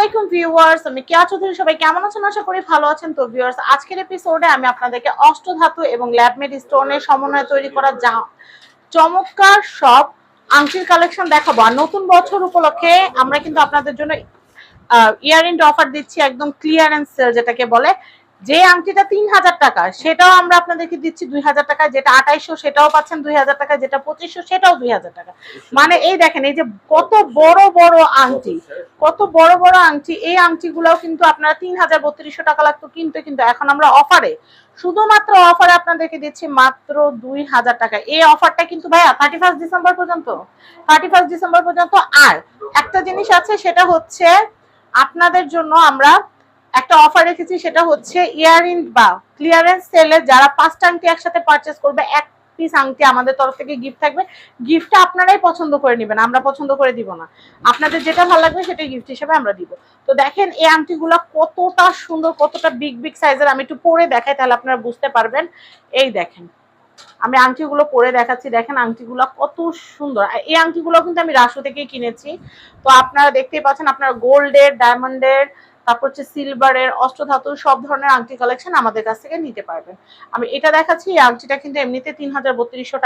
আলাইকুম ভিউয়ার্স, আমি কেয়া চৌধুরী, সবাই কেমন আছেন? আশা করি ভালো আছেন। তো ভিউয়ার্স, আজকের এপিসোডে আমি আপনাদেরকে অষ্টধাতু এবং ল্যাবমেড স্টোনের সমন্বয়ে তৈরি করা যা চমৎকার সব আংটির কালেকশন দেখাবো। আর নতুন বছর উপলক্ষে আমরা কিন্তু আপনাদের জন্য ইয়ার এন্ড অফার দিচ্ছি একদম ক্লিয়ারেন্স সেল যেটাকে বলে যে আংটিটা তিন হাজার টাকা, সেটাও আমরা আপনাদেরকে দিচ্ছি দুই হাজার টাকা, যেটা আঠাইশো সেটাও পাচ্ছেন দুই হাজার টাকা, যেটা পঁচিশশো সেটাও দুই হাজার টাকা। মানে এই দেখেন, এই যে কত বড় বড় আংটি, কত বড় বড় আংটি, এই আংটিগুলোও কিন্তু আপনারা তিন হাজার বত্রিশশো টাকা লাগতো কিনতে, কিন্তু এখন আমরা অফারে, শুধুমাত্র অফারে আপনাদেরকে দিচ্ছি মাত্র দুই হাজার টাকা। এই অফারটা কিন্তু ভাইয়া থার্টি ফার্স্ট ডিসেম্বর পর্যন্ত থার্টি ফার্স্ট ডিসেম্বর পর্যন্ত। আর একটা জিনিস আছে, সেটা হচ্ছে আপনাদের জন্য আমরা একটা অফার রেখেছি, সেটা হচ্ছে ইয়ার ইয়ারিং বা ক্লিয়ারেন্স সেলে যারা পাঁচটা আংটি একসাথে পারচেস করবে, এক পিস আংটি আমাদের তরফ থেকে গিফট থাকবে। গিফটটা আপনারাই পছন্দ করে নেবেন, আমরা পছন্দ করে দিব না। আপনাদের যেটা ভালো লাগবে, সেটাই গিফট হিসেবে আমরা দিব। তো দেখেন, এই আংটিগুলো কতটা সুন্দর, কতটা বিগ বিগ সাইজের আমি একটু পরে দেখাই, তাহলে আপনারা বুঝতে পারবেন। এই দেখেন, আমি আংটিগুলো পরে দেখাচ্ছি। দেখেন, আংটিগুলো কত সুন্দর। এই আংটিগুলো কিন্তু আমি রাসু থেকেই কিনেছি। তো আপনারা দেখতেই পাচ্ছেন, আপনারা গোল্ডের ডায়মন্ডের তারপর হচ্ছে সিলভারের অষ্টধাতুর সব ধরনের আংটি কালেকশন আমাদের কাছ থেকে নিতে পারবেন। আমি এটা দেখাচ্ছি, এই আংটিটা কিন্তু এমনিতে তিন হাজার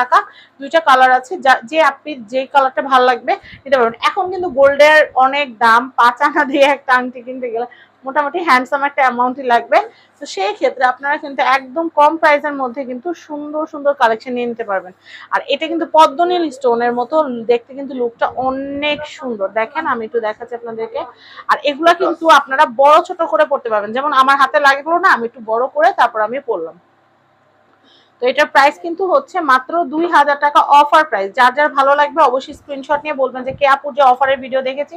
টাকা। দুইটা কালার আছে, যা, যে আপনি যে কালারটা ভালো লাগবে নিতে পারবেন। এখন কিন্তু গোল্ডের অনেক দাম, পাঁচ আনা দিয়ে একটা আংটি কিনতে গেলে মোটামুটি হ্যান্ডসাম একটা অ্যামাউন্টই লাগবে। তো সেই ক্ষেত্রে আপনারা কিন্তু একদম কম প্রাইসের মধ্যে কিন্তু সুন্দর সুন্দর কালেকশন নিয়ে নিতে পারবেন। আর এটা কিন্তু পদ্মনীল স্টোনের মতো দেখতে কিন্তু লুকটা অনেক সুন্দর। দেখেন, আমি একটু দেখাচ্ছি আপনাদেরকে। আর এগুলা কিন্তু আপনারা বড় ছোট করে পড়তে পারবেন। যেমন আমার হাতে লাগল না, আমি একটু বড় করে তারপর আমি পরলাম। তো এটার প্রাইস কিন্তু হচ্ছে মাত্র দুই হাজার টাকা অফার প্রাইস যার যার ভালো লাগবে অবশ্যই স্ক্রিনশট নিয়ে বলবেন যে কে আপুর যে অফারের ভিডিও দেখেছি।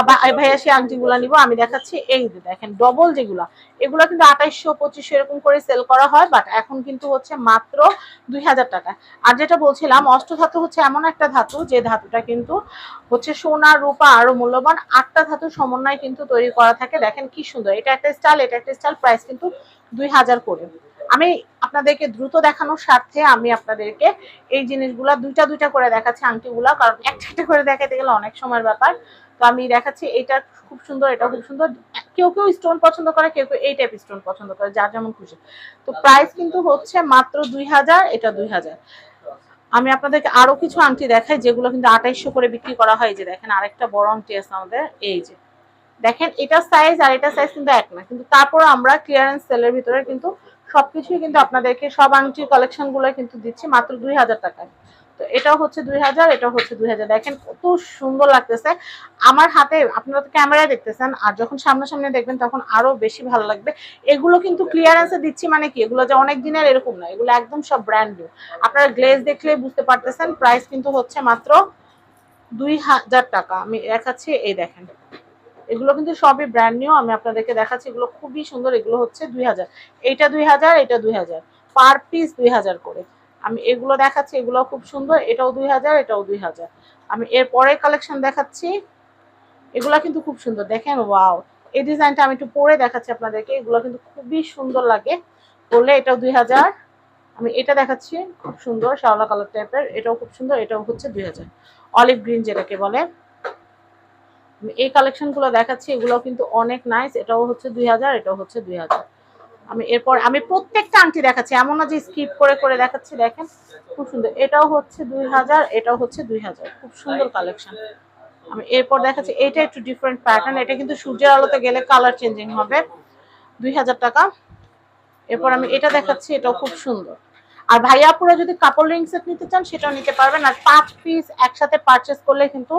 আবার ভাইয়া সে আংটিগুলো নিবো আমি দেখাচ্ছি। এই যে দেখেন ডবল যেগুলা এগুলো কিন্তু আঠাইশশো পঁচিশশো এরকম করে সেল করা হয় বাট এখন কিন্তু হচ্ছে মাত্র দুই হাজার টাকা। আর যেটা বলছিলাম অষ্টধাতু হচ্ছে এমন একটা ধাতু যে ধাতুটা কিন্তু হচ্ছে সোনা রূপা আরও মূল্যবান। আটটা ধাতু সমন্বয় কিন্তু তৈরি করা থাকে। দেখেন কি সুন্দর এটা একটা স্টাইল এটা একটা স্টাইল প্রাইস কিন্তু দুই হাজার করে। আমি আপনাদেরকে দ্রুত দেখানোর স্বার্থে আমি আপনাদেরকে এই জিনিসগুলা দুইটা দুইটা করে দেখাচ্ছি আংটিগুলা, কারণ একটা করে দেখাতে গেলে অনেক সময়ের ব্যাপার। তো আমি দেখাচ্ছি, এটা খুব সুন্দর এটা খুব সুন্দর। কেউ কেউ স্টোন পছন্দ করে, কেউ কেউ এই টাইপ স্টোন পছন্দ করে, যার যেমন খুশি। তো প্রাইস কিন্তু হচ্ছে মাত্র দুই হাজার, এটা দুই হাজার। আমি আপনাদেরকে আরও কিছু আংটি দেখাই, যেগুলো কিন্তু আঠাইশশো করে বিক্রি করা হয়। যে দেখেন, আরেকটা বড় আংটি আছে আমাদের, এই যে। দেখেন, এটা সাইজ আর এটা সাইজ কিন্তু এক না, কিন্তু তারপর আমরা ক্লিয়ারেন্স সেলের ভিতরে কিন্তু সবকিছুই কিন্তু আপনাদেরকে, সব আংটির কালেকশনগুলো কিন্তু দিচ্ছি মাত্র দুই হাজার টাকায়। তো এটাও হচ্ছে দুই হাজার, এটাও হচ্ছে দুই হাজার। দেখেন কত সুন্দর লাগতেছে। আমার হাতে আপনারা তো ক্যামেরায় দেখতেছেন, আর যখন সামনাসামনি দেখবেন তখন আরও বেশি ভালো লাগবে। এগুলো কিন্তু ক্লিয়ারেন্সে দিচ্ছি মানে কি? এগুলো যে অনেক দিনের এরকম না, এগুলো একদম সব ব্র্যান্ড নিউ আপনারা গ্লেজ দেখলেই বুঝতে পারতেছেন প্রাইস কিন্তু হচ্ছে মাত্র দুই হাজার টাকা। আমি দেখাচ্ছি, এই দেখেন। এগুলো কিন্তু সবই ব্র্যান্ড নিউ আমি আপনাদেরকে দেখাচ্ছি, এগুলো খুবই সুন্দর, এগুলো হচ্ছে দুই হাজার। দুই হাজার, এটা দুই হাজার। পার পিস দুই হাজার করে। আমি এগুলো দেখাচ্ছি এগুলো খুব সুন্দর, এটাও দুই হাজার, এটাও দুই হাজার। আমি এর পরের কালেকশন দেখাচ্ছি, এগুলো কিন্তু খুব সুন্দর। দেখেন ওয়াও এই ডিজাইনটা আমি একটু পরে দেখাচ্ছি আপনাদেরকে, এগুলো কিন্তু খুবই সুন্দর লাগে। বললে এটাও দুই হাজার। আমি এটা দেখাচ্ছি, খুব সুন্দর, শ্যাওলা কালার টাইপের এটাও খুব সুন্দর, এটাও হচ্ছে দুই হাজার। অলিভ গ্রিন যেটাকে বলে। এই কালেকশনগুলো দেখাচ্ছি এগুলো কিন্তু অনেক নাইস এটাও হচ্ছে দুই হাজার, এটাও হচ্ছে দুই হাজার। আমি এরপর, আমি প্রত্যেকটা আংটি দেখাচ্ছি, এমন না যে স্কিপ করে করে দেখাচ্ছি, দেখেন, খুব সুন্দর। এটাও হচ্ছে দুই হাজার, এটাও হচ্ছে দুই হাজার, খুব সুন্দর কালেকশন আমি এরপর দেখাচ্ছি এটা একটু ডিফারেন্ট প্যাটার্ন এটা কিন্তু সূর্যের আলোতে গেলে কালার চেঞ্জিং হবে, দুই হাজার টাকা। এরপর আমি এটা দেখাচ্ছি, এটাও খুব সুন্দর। আর ভাইয়াপুরা যদি কাপড় রিং সেট নিতে চান, সেটাও নিতে পারবেন। আর পাঁচ পিস একসাথে পারচেস করলে কিন্তু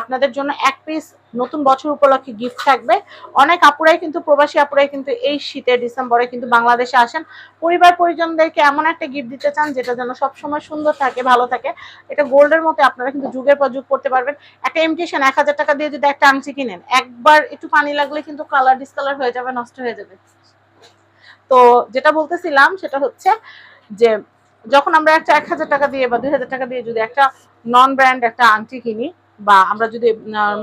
আপনাদের জন্য এক পিস নতুন বছর উপলক্ষে গিফট থাকবে। অনেক আপুরাই কিন্তু, প্রবাসী আপুরাই কিন্তু এই শীতে ডিসেম্বরে কিন্তু বাংলাদেশে আসেন। পরিবার পরিজনদেরকে এমন একটা গিফট দিতে চান, যেটা যেন সবসময় সুন্দর থাকে, ভালো থাকে। এটা গোল্ডের মতো আপনারা কিন্তু যুগের পর যুগ করতে পারবেন। একটা ইমিটেশন এক হাজার টাকা দিয়ে যদি একটা আংটি কিনেন, একবার একটু পানি লাগলে কিন্তু কালার ডিসকালার হয়ে যাবে, নষ্ট হয়ে যাবে। তো যেটা বলতেছিলাম, সেটা হচ্ছে যে যখন আমরা একটা এক হাজার টাকা দিয়ে বা দুই হাজার টাকা দিয়ে যদি একটা নন ব্র্যান্ড একটা আংটি কিনি বা আমরা যদি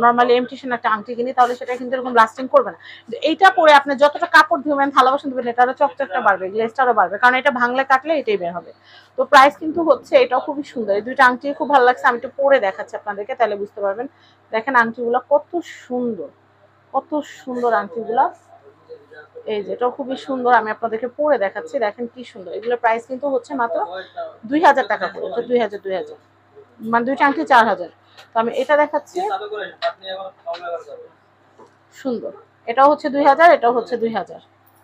নর্মালি এমটিশন একটা আংটি কিনি, তাহলে সেটা কিন্তু এরকম লাস্টিং করবে না। এইটা পরে আপনি যতটা কাপড় ধুবেন ভালোবাসেন দেবেন এটা আরও চকচকটা বাড়বে গ্লেসটা গ্লেসটারও বাড়বে, কারণ এটা ভাঙলে কাটলে এটাই বের হবে। তো প্রাইস কিন্তু হচ্ছে, এটাও খুবই সুন্দর। এই দুইটা আংটি খুব ভালো লাগছে, আমি একটু পরে দেখাচ্ছি আপনাদেরকে, তাহলে বুঝতে পারবেন। দেখেন আংটিগুলো কত সুন্দর কত সুন্দর আংটিগুলা। এই যে, এটাও খুবই সুন্দর, আমি আপনাদেরকে পরে দেখাচ্ছি, দেখেন কি সুন্দর। এগুলোর প্রাইস কিন্তু হচ্ছে মাত্র দুই হাজার টাকা করে এটা দুই হাজার দুই হাজার। মানে দুইটা আংটি চার হাজার। তো আমি এটা দেখাচ্ছি। সুন্দর। এটাও হচ্ছে দুই হাজার, এটাও হচ্ছে দুই হাজার।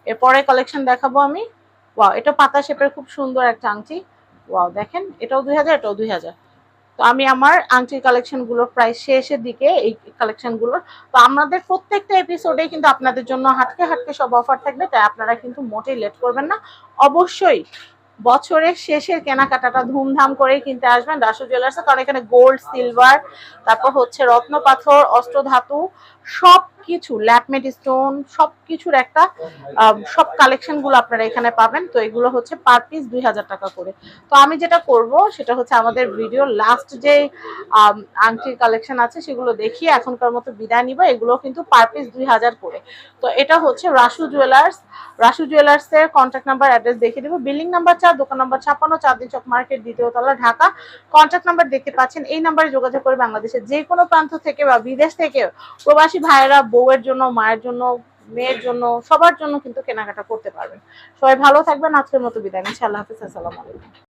এরপরে কালেকশন দেখাবো আমি। ওয়াও এটা পাতা শেপের খুব সুন্দর একটা আংটি ওয়াও দেখেন, এটাও দুই হাজার, এটাও দুই হাজার। তো আমি আমার আংটির কালেকশনগুলোর প্রায় শেষের দিকে এই কালেকশনগুলোর তো আমাদের প্রত্যেকটা এপিসোডে কিন্তু আপনাদের জন্য হাটকে হাটকে সব অফার থাকবে, তাই আপনারা কিন্তু মোটেই লেট করবেন না। অবশ্যই বছরের শেষের কেনাকাটাটা ধুমধাম করে কিনতে আসবেন। রাসু জুয়েলার্সে কারণ এখানে গোল্ড সিলভার তারপর হচ্ছে রত্ন পাথর অস্ত্র ধাতু সব কিছু ল্যাপমেট স্টোন সব কিছুর একটা সব কালেকশনগুলো আপনারা এখানে পাবেন। তো এগুলো হচ্ছে পার পিস দুই হাজার টাকা করে। তো আমি যেটা করব, সেটা হচ্ছে আমাদের ভিডিও লাস্ট যে আংটির কালেকশন আছে, সেগুলো দেখিয়ে এখনকার মতো বিদায় নিব। এগুলো কিন্তু পার পিস দুই হাজার করে। তো এটা হচ্ছে রাসু জুয়েলার্স রাসু জুয়েলার্স এর কন্ট্যাক্ট নাম্বার অ্যাড্রেস দেখিয়ে দেবো। বিল্ডিং নাম্বার চার, দোকান নাম্বার ছাপ্পান্ন, চাঁদনি চক মার্কেট দ্বিতীয় তলা, ঢাকা। কন্ট্যাক্ট নাম্বার দেখতে পাচ্ছেন। এই নাম্বারে যোগাযোগ করে বাংলাদেশের যে কোনো প্রান্ত থেকে বা বিদেশ থেকে প্রবাসী ভাইয়েরা বউয়ের জন্য, মায়ের জন্য, মেয়ের জন্য, সবার জন্য কিন্তু কেনাকাটা করতে পারবেন। সবাই ভালো থাকবেন। আজকের মতো বিদায় নিচ্ছি। আল্লাহ হাফিজ। আসসালামু আলাইকুম।